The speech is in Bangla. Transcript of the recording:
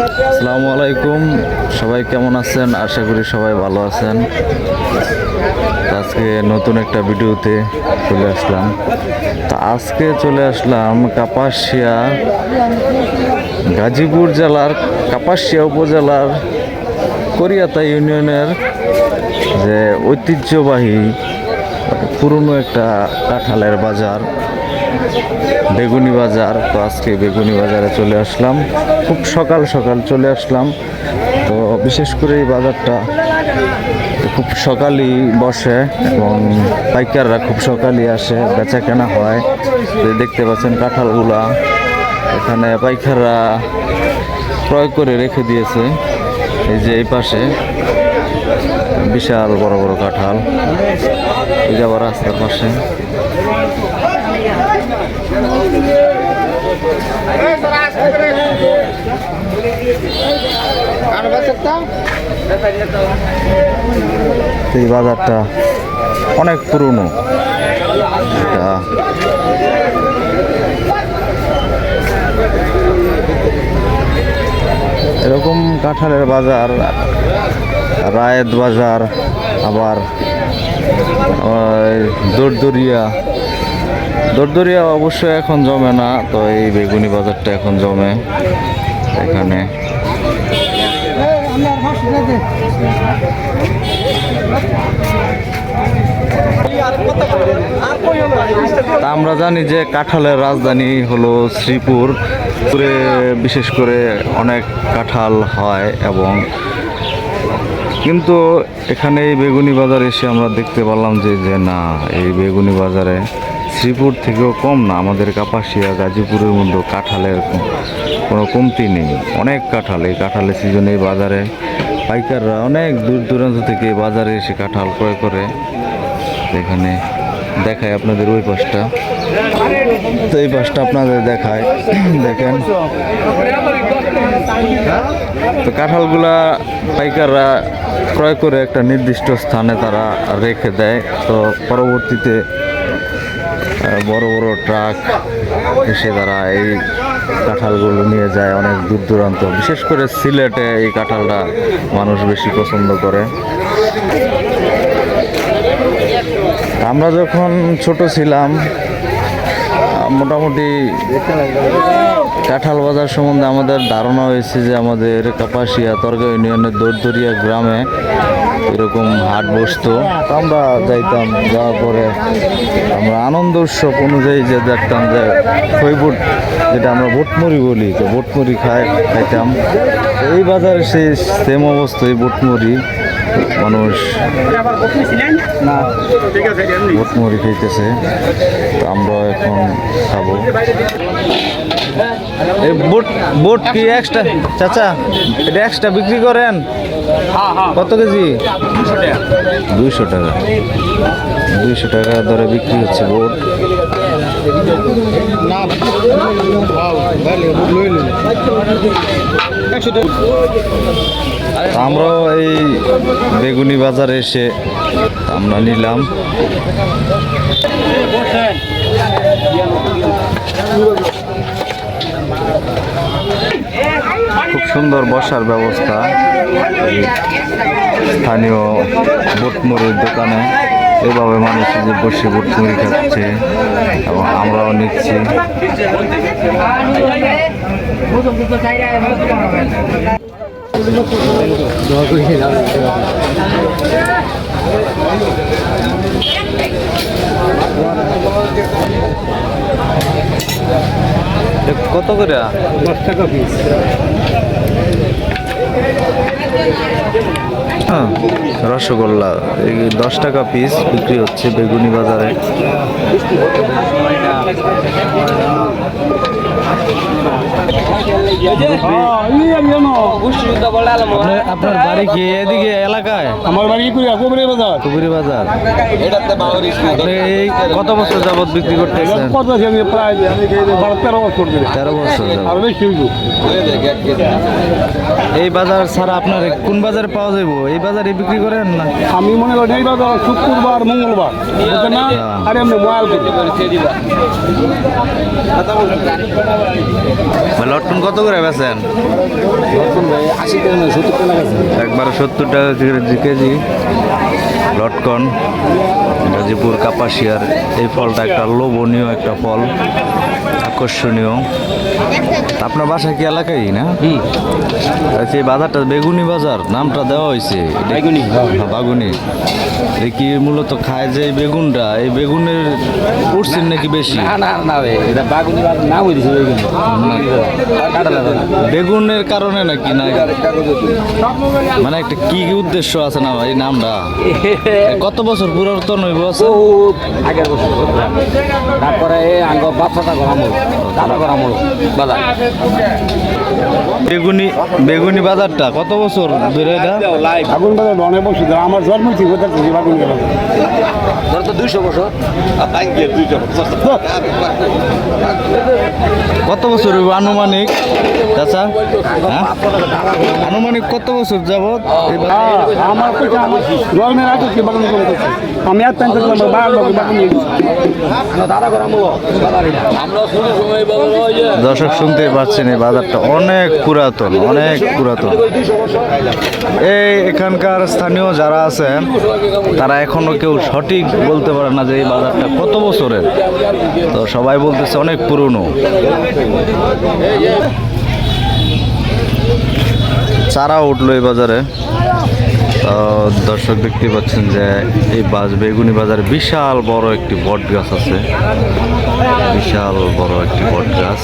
আসসালামু আলাইকুম। সবাই কেমন আছেন? আশা করি সবাই ভালো আছেন। আজকে নতুন একটা ভিডিওতে চলে আসলাম। তো আজকে চলে আসলাম কাপাসিয়া, গাজীপুর জেলার, কাপাসিয়া উপজেলার করিয়াতা ইউনিয়নের যে ঐতিহ্যবাহী পুরনো একটা কাঁঠালের বাজার। বেগুনি বাজার। তো আজকে বেগুনি বাজারে চলে আসলাম। খুব সকাল সকাল চলে আসলাম। তো বিশেষ করে এই বাজারটা খুব সকালই বসে এবং পাইকাররা খুব সকালই আসে বেচা কেনা হয় দেখতে পাচ্ছেন কাঁঠালগুলা। এখানে পাইকাররা ক্রয় করে রেখে দিয়েছে। এই যে এই পাশে বিশাল বড় বড় কাঁঠাল। এই যাবার রাস্তার পাশে। এই বাজারটা অনেক পুরনো। এরকম কাঁঠালের বাজার রায়েত বাজার আবার ওই দরদরিয়া অবশ্যই এখন জমে না, তো এই বেগুনি বাজারটা এখন জমে এখানে। তা আমরা জানি যে কাঁঠালের রাজধানী হলো শ্রীপুর শ্রীপুরে বিশেষ করে অনেক কাঁঠাল হয় এবং কিন্তু এখানে এই বেগুনি বাজার এসে আমরা দেখতে পারলাম যে যে না, এই বেগুনি বাজারে শ্রীপুর থেকেও কম না, আমাদের কাপাসিয়া, গাজীপুরের মধ্যে কাঁঠালের কোনো কমতি নেই। অনেক কাঁঠাল, এই কাঁঠালের সিজনে এই বাজারে পাইকাররা অনেক দূর দূরান্ত থেকে বাজারে এসে কাঁঠাল ক্রয় করে। এখানে দেখায় আপনাদের ওই পাশটা। তো এই পাশটা আপনাদের দেখায়। দেখেন। তো কাঁঠালগুলা পাইকাররা ক্রয় করে একটা নির্দিষ্ট স্থানে তারা রেখে দেয়। তো পরবর্তীতে বড় বড় ট্রাক এসে তারা এই কাঁঠালগুলো নিয়ে যায় অনেক দূর দূরান্ত। বিশেষ করে সিলেটে এই কাঁঠালটা মানুষ বেশি পছন্দ করে। আমরা যখন ছোট ছিলাম মোটামুটি কাঁঠাল বাজার সম্বন্ধে আমাদের ধারণা হয়েছে যে আমাদের কাপাসিয়া তর্গা ইউনিয়নের দরদরিয়া গ্রামে এরকম হাট বসতো। আমরা যাইতাম যাওয়ার পরে আমরা আনন্দ উৎসব অনুযায়ী যে দেখতাম যে খৈবুট যেটা আমরা বুটমুড়ি বলি তো বুটমুড়ি খাই খাইতাম। এই বাজারে সেই সেম অবস্থা এই বুটমুড়ি মানুষ না বুটমুড়ি খাইতেছে। খাব বুট বুট কি এক্সট্রা চাচা, এটা এক্সট্রা বিক্রি করেন? কত কেজি? দুইশো টাকা। দুইশো টাকা দরে বিক্রি হচ্ছে বুট। আমরাও এই বেগুনি বাজারে এসে আমরা নিলাম। খুব সুন্দর বসার ব্যবস্থা স্থানীয় বুটমুড়ির দোকানে। এভাবে মানুষ যে বসে বুটমুড়ি খাচ্ছে এবং আমরাও নিচ্ছি। কত করে? দশ টাকা পিস হ্যাঁ রসগোল্লা। এই দশ টাকা পিস বিক্রি হচ্ছে বেগুনি বাজারে। আপনার- আপনার বাড়ি কি এদিকে এলাকায়? আমার বাড়ি বাজার। কুবুরি বাজার। কত বছর যাবত বিক্রি করতেছেন? কত আছে আমি প্রায় তেরো বছর তেরো বছর আর বেশি হইব। এই বাজার ছাড়া আপনার কোন বাজারে পাওয়া যাইব? এই বাজারে বিক্রি করেন না? আমি মনে করি এই বাজার শুক্রবার মঙ্গলবার। বুঝছেন না? আর এমনি মোবাইল লটকন কত করে বেছেন একবারে সত্তর টাকা কেজি। লটকন। গাজীপুর কাপাসিয়ার এই ফলটা একটা লোভনীয় একটা ফল আকর্ষণীয়। আপনার বাসা কি এলাকায় না? আচ্ছা এই বাজারটা বেগুনি বাজার নামটা দেওয়া হয়েছে। বেগুনি, হ্যাঁ। হ্যাঁ, বাগুনি। এই কি মূলত খায় যে এই বেগুনটা? এই বেগুনের উঠছেন নাকি বেশি? হয়ে বেগুনের কারণে নাকি না? মানে একটা কি কি উদ্দেশ্য আছে না ভাই নামটা? কত বছর পুরাতন হইব? বহুত আগের বছর তারপরে আঙ্গ বাচ্চাটা করা মূল দাদা করা মূল বাজার। বেগুনি বেগুনি বাজারটা কত বছর ধরে এটা? আগুন বাজার অনেক বছর ধরে আমার জন্ম ঠিক হতে বাগুন বাজার ধর তো দুইশো বছর। কত বছর আনুমানিক? চাচা হ্যাঁ? আনুমানিক কত বছর যাবত এই আমার জন্মের আগে আমি আর দাদা করা দর্শক শুনতে পাচ্ছেন এই বাজারটা অনেক পুরাতন অনেক পুরাতন। এই এখানকার স্থানীয় যারা আছেন তারা এখনও কেউ সঠিক বলতে পারে না যে এই বাজারটা কত বছরের। তো সবাই বলতেছে অনেক পুরনো। চারা উঠল এই বাজারে। দর্শক দেখতে পাচ্ছেন যে এই বাস বেগুনি বাজারে বিশাল বড় একটি বট গাছ আছে। বিশাল বড় একটি বট গাছ